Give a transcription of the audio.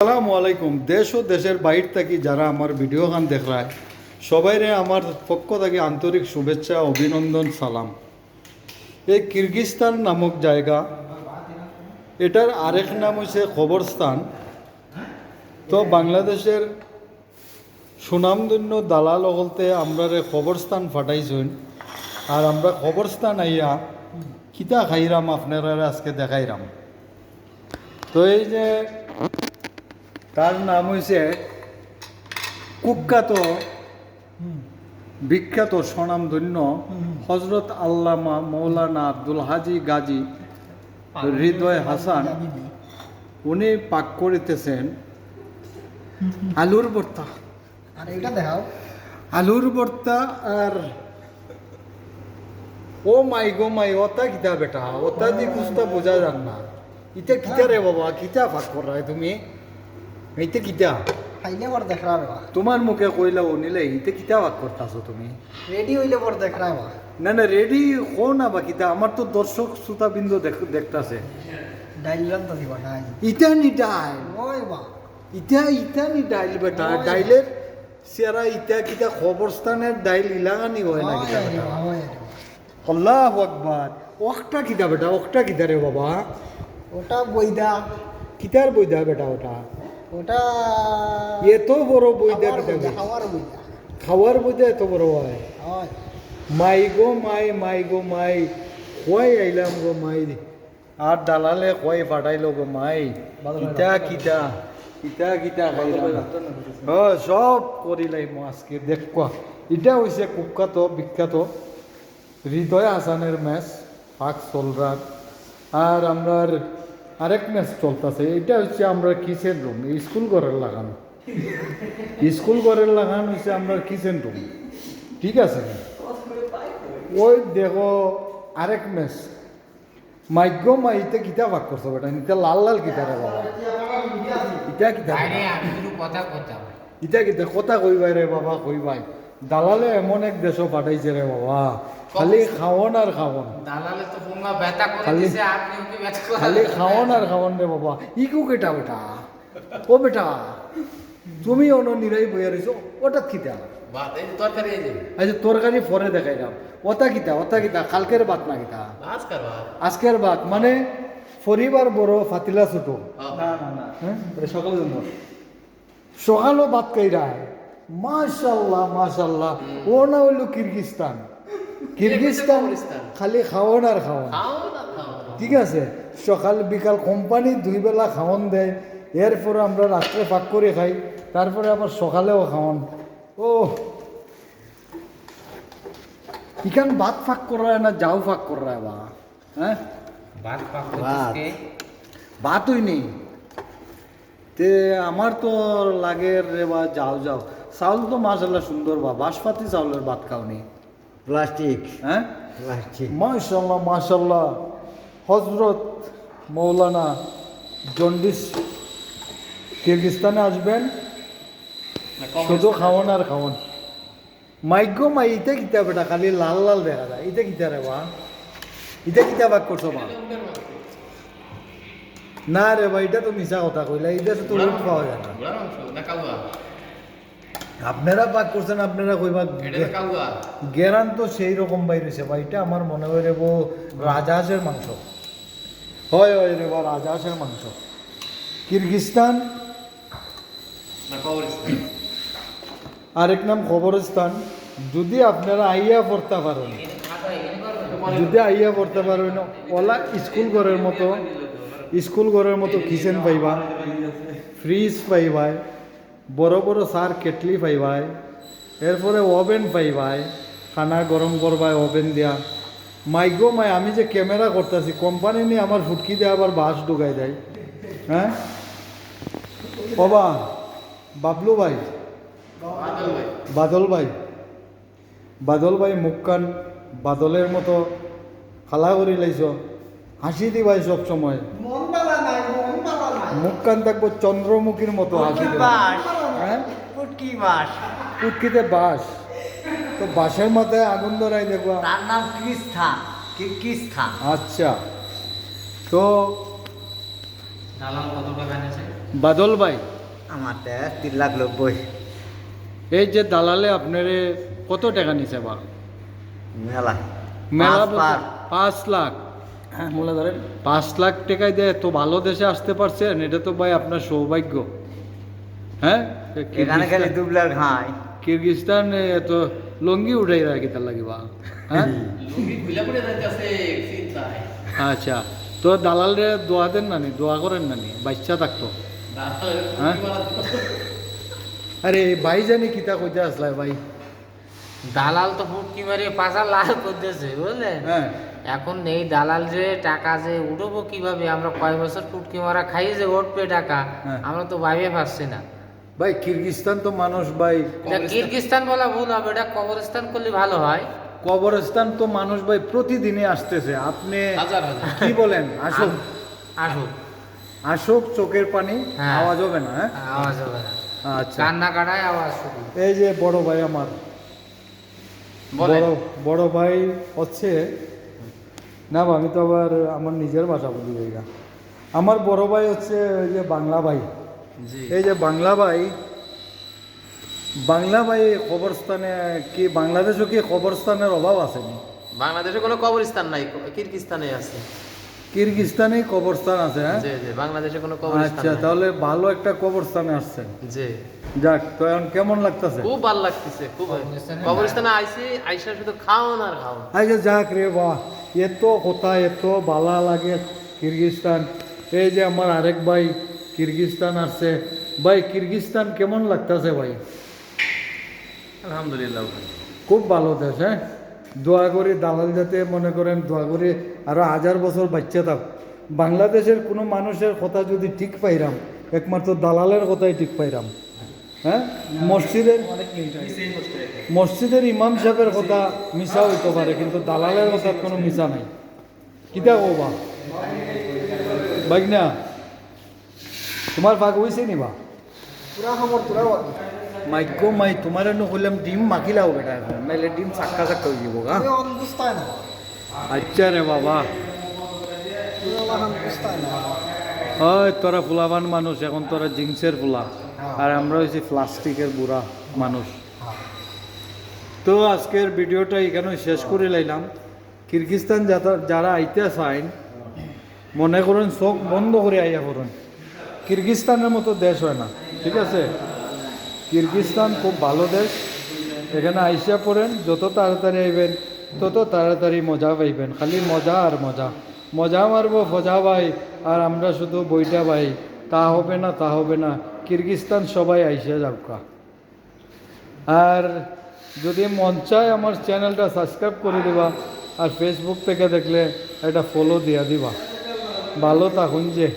আসসালামু আলাইকুম। দেশ ও দেশের বাইর থেকে যারা আমার ভিডিও গান দেখায় সবাইরে আমার পক্ষ থেকে আন্তরিক শুভেচ্ছা অভিনন্দন, সালাম। এই কিরগিস্তান নামক জায়গা, এটার আরেক নাম হচ্ছে খবরস্থান তো বাংলাদেশের সুনামধন্য দালাল হলতে আমরা খবরস্থান ফাটাইছুন আর আমরা খবরস্থান আইয়া কিতা খাইরাম আপনারা আজকে দেখাইরাম। তো এই যে তার নাম হয়েছে কুখ্যাত বিখ্যাত স্বনামধন্য হজরত আল্লামা মৌলানা আব্দুল হাজি গাজী হৃদয় হাসান। উনি পাক করিতেছেন আলুর ভর্তা। আর এটা দেখাও। আলুর ভর্তা আর ও মাই গো মাই ওটা কিতা বেটা? ওটা দি কুস্তা বোঝা যান না। ইটা কিতা রে বাবা? কিতা পাক কর তুমি? এইটা কিতা? খাইলে পর দেখ রা বাবা তোমার মুখে কইলা নিলে ইতে কিতা বাক করতাছো তুমি? রেডি হইলে পর দেখ রা বাবা না না রেডি হো না বা কিতা? আমার তো দর্শক শ্রোতা বিন্দু দেখতাছে। ডাইল রান্তা দিবা ডাইল। ইটা নি ডাইল? ওই বা। ইটা ইটা নি ডাইল বেটা ডাইলের সেরা ইটা কিতা খবরস্থানের ডাইল ইলাগানি হয় না কিতা বেটা? আল্লাহ আকবার ওকটা কিতা বেটা? ওকটা কিতা রে বাবা? ওটা বইদা কিতার বইদা বেটা ওটা? ওটা এত বড় বইদা কিতা? খাওয়ার বইদা খাওয়ার বইদা এত বড় হয়? মাই গো মাই মাই গো মাই কই আইলাম গো মাই? আর দালালে কই পাঠাইলো গো মাই? কিতা কিতা কিতা কিতা ও সব করিলাম আজকে দেখবা এটা হইছে কুখ্যাত বিখ্যাত। হৃদয় হাসানের ম্যাচ ফাঁক চলরার। আর আমরার আরেক ম্যাচ চলতেছে এটা হচ্ছে আমরা কিচেন রুম স্কুল ঘরের লাগানো। স্কুল ঘরের লাগানো হচ্ছে আমরা কিচেন রুম ঠিক আছে? ওই দেখো আরেক ম্যাচ মাইগ্য মাইতে কিতা ভাগ করছ বেটা? নিতে লাল লাল কিতা রে বাবা? ইটা কিতা? ইটা কিতা? কথা কইবাই রে বাবা কইবাই। দালালে এমন এক দেশ পাঠাইছে রে বাবা। খালি খাওয়ন আর খাওয়ন দালালে তো ব্যথা করে খালি- দিছে আপনি ওকে ব্যথা করে? খালি খাওয়ন আর খাওয়ন রে বাবা। ইকু কেটা বেটা? ও বেটা তুমি অন নিরাই বইয়া রইছো ওটা কিতা? ভাত এই তরকারি এই আচ্ছা তরকারি পরে দেখাইলাম। ওটা কিতা ওটা কিতা? কালকের না কিতা? আজকের বাত মানে পরিবার বড় ফাতিলা ছোট। না না না। হ্যাঁ? জন্য। সকালও বাত কইরা মাশাল্লাহ মাশাল্লাহ ও না হইল কিরগিস্তান। কিরগিস্তান কিরগিজস্তান। খালি খাওয়ান আর খাওয়ান। ঠিক আছে? সকাল বিকাল কোম্পানি দুই বেলা খাওয়ান দেয়। এরপরে আমরা রাত্রে পাক করে খাই। তারপরে আবার সকালেও খাওয়ান। ও। ইখান ভাত ফাঁক করা না যাও ফাঁক করা বা? হ্যাঁ? ভাত পাক ভাত। করতেছে ভাতই নেই। তে আমার তো লাগে রে বা যাও যাও। চাউল তো মাসাল্লাহ সুন্দর বা বাসপাতি চাউলের ভাত খাওনি প্লাস্টিক। হ্যাঁ? প্লাস্টিক। মাশাল্লাহ মাশাল্লাহ হজরত মৌলানা জন্ডিস কিরগিস্তানে আসবেন। শুধু খাওয়ান আর খাওয়ান মাইগ্য মাই ইতে কিতা বেটা খালি লাল লাল দেখা যায়। ইতে কিতা রে বা ইতে কিতা বাক করছ মা? না রে ভাই এটা তো মিশা কথা কইলা। এটা তো উঠ পাওয়া যায় না। আপনারা পাক করছেন আপনারা কইবা গেরান তো সেই রকম বাইরেছে। ভাই এটা আমার মনে হয় রে বো রাজহাঁসের মাংস। হয় হয় রে বা রাজহাঁসের মাংস। কিরগিস্তান? না কবরস্থান। আরেক নাম খবরস্থান যদি আপনারা আইয়া পড়তে পারেন। যদি আইয়া পড়তে পারেন ওলা স্কুল ঘরের মতো স্কুল ঘরের মতো কিচেন পাইবা। ফ্রিজ পাইবাই বড় বড় সার কেটলি পাইবাই এরপরে ওভেন পাইবাই খানা গরম করবাই ওভেন দিয়া। মাইগো মাই আমি যে ক্যামেরা করতেছি কোম্পানি নিয়ে আমার ফুটকি দিয়ে আবার বাস ঢুকাই দেয়। হ্যাঁ বাবা বাবলু ভাই। বাদল ভাই। বাদল ভাই। মুখখান বাদলের মতো খালা করে লাইছ হাসি দিবাই সব সময়। মুখখান থাকব চন্দ্রমুখীর মতো হাসি দিবা। বাস হ্যাঁ পুটকি বাস? পুটকিতে বাস। তো বাসের মাথায় আগুন ধরাই দেখবা তার নাম কিস্থান। কিরকিস্তান আচ্ছা। তো দালাল কত টাকা নিয়েছে বাদল ভাই আমার তিন লাখ নব্বই। এই যে দালালে আপনারে কত টাকা নিছে বা মেলা। মেলা পাঁচ পাঁচ লাখ। হ্যাঁ মূলে ধরেন। পাঁচ লাখ টাকায় দিয়ে তো ভালো দেশে আসতে পারছেন? এটা তো ভাই আপনার সৌভাগ্য। হ্যাঁ? এখানে খালি দুবলার কিরগিজস্তান লঙ্গি উঠাই রাখি তার লাগিবা হ্যাঁ? আচ্ছা তো দালালরে দোয়া দেন নানি দোয়া করেন নানি বাচ্চা থাকতো। হ্যাঁ? আরে ভাই জানি কিতা কইতে আসলাই ভাই। দালাল তো ফুটকি মারি পাশা লাল করতেছে বুঝলেন? হ্যাঁ। এখন এই দালাল যে টাকা যে উঠবো কীভাবে আমরা কয় বছর ফুটকি মারা খাই যে উঠবে টাকা হ্যাঁ। আমরা তো ভাবে পাচ্ছি না। ভাই কিরগিজস্তান তো মানুষ ভাই। এটা কিরগিস্তান বলা ভুল হবে এটা কবরস্থান করলে ভালো হয়। কবরস্থান তো মানুষ ভাই প্রতিদিনই আসতেছে। আপনি হাজার হাজার। কি বলেন? আসুক। আসুক। আসুক চোখের পানি হ্যাঁ। আওয়াজ হবে না হ্যাঁ? আওয়াজ হবে না। আচ্ছা। কান্না কাটায় আওয়াজ এই যে বড় ভাই আমার। বড় বড় ভাই হচ্ছে না আমি তো আবার আমার নিজের ভাষা বলি আমার বড় ভাই হচ্ছে ওই যে বাংলা ভাই। এই যে বাংলা ভাই বাংলা ভাই কবরস্থানে কি বাংলাদেশও কি কবরস্থানের অভাব আসেনি বাংলাদেশে কোনো কবরস্থান নাই কিরগিস্তানে আছে। কিরগিস্তানে কবরস্থান আছে হ্যাঁ? জি জি বাংলাদেশে কোনো কবরস্থান আচ্ছা তাহলে ভালো একটা কবরস্থানে আসছেন জি। যাক তো এখন কেমন লাগতেছে? খুব ভালো লাগতেছে খুব কবরস্থানে কবরস্থানে আইসি আইসা শুধু খাওন আর খাওন। আচ্ছা যাক রে বাহ এত কথা এত ভালা লাগে কিরগিস্তান। এই যে আমার আরেক ভাই কিরগিস্তান আসছে। ভাই কিরগিস্তান কেমন লাগতেছে ভাই? আলহামদুলিল্লাহ খুব ভালো দেশ হ্যাঁ? দোয়া করি দালাল যাতে মনে করেন দোয়া করি আরও হাজার বছর বাচ্চা থাক। বাংলাদেশের কোনো মানুষের কথা যদি ঠিক পাইরাম একমাত্র দালালের কথাই ঠিক পাইরাম হ্যাঁ? মসজিদের মসজিদের ইমাম সাহেবের কথা মিশা হইতে পারে কিন্তু দালালের কথা কোনো মিশা নাই। কিতা কবা? বাইক না তোমার ভাগ হয়েছে নি বা? পুরা খবর তোরা মাইক মাই তোমার কইলাম ডিম মাখিলাও বেটা এখন। নাইলে ডিম চাক্কা চাক্কা হয়ে যাব গা। আচ্ছা রে বাবা। ওই তোরা ফুলাবান মানুষ এখন তোরা জিন্সের ফুলা। আর আমরা হয়েছি প্লাস্টিকের বুড়া মানুষ। তো আজকের ভিডিওটা এখানে শেষ করে লাইলাম। কিরগিস্তান যাতা- যারা আইতে চাইন মনে করেন চোখ বন্ধ করে আইয়া করুন কিরগিস্তানের মতো দেশ হয় না, ঠিক আছে? কিরগিস্তান খুব ভালো দেশ। এখানে আইসা পড়েন, যত তাড়াতাড়ি আইবেন, তত তাড়াতাড়ি মজা পাইবেন, খালি মজা আর মজা। মজা মারবো, ফজা ভাই, আর আমরা শুধু বইটা ভাই। তা হবে না, তা হবে না, কিরগিস্তান সবাই আইসা যাবকা আর যদি মন চায় আমার চ্যানেলটা সাবস্ক্রাইব করে দিবা, আর ফেসবুক থেকে দেখলে একটা ফলো দিয়া দিবা। ভালো থাকুন যে।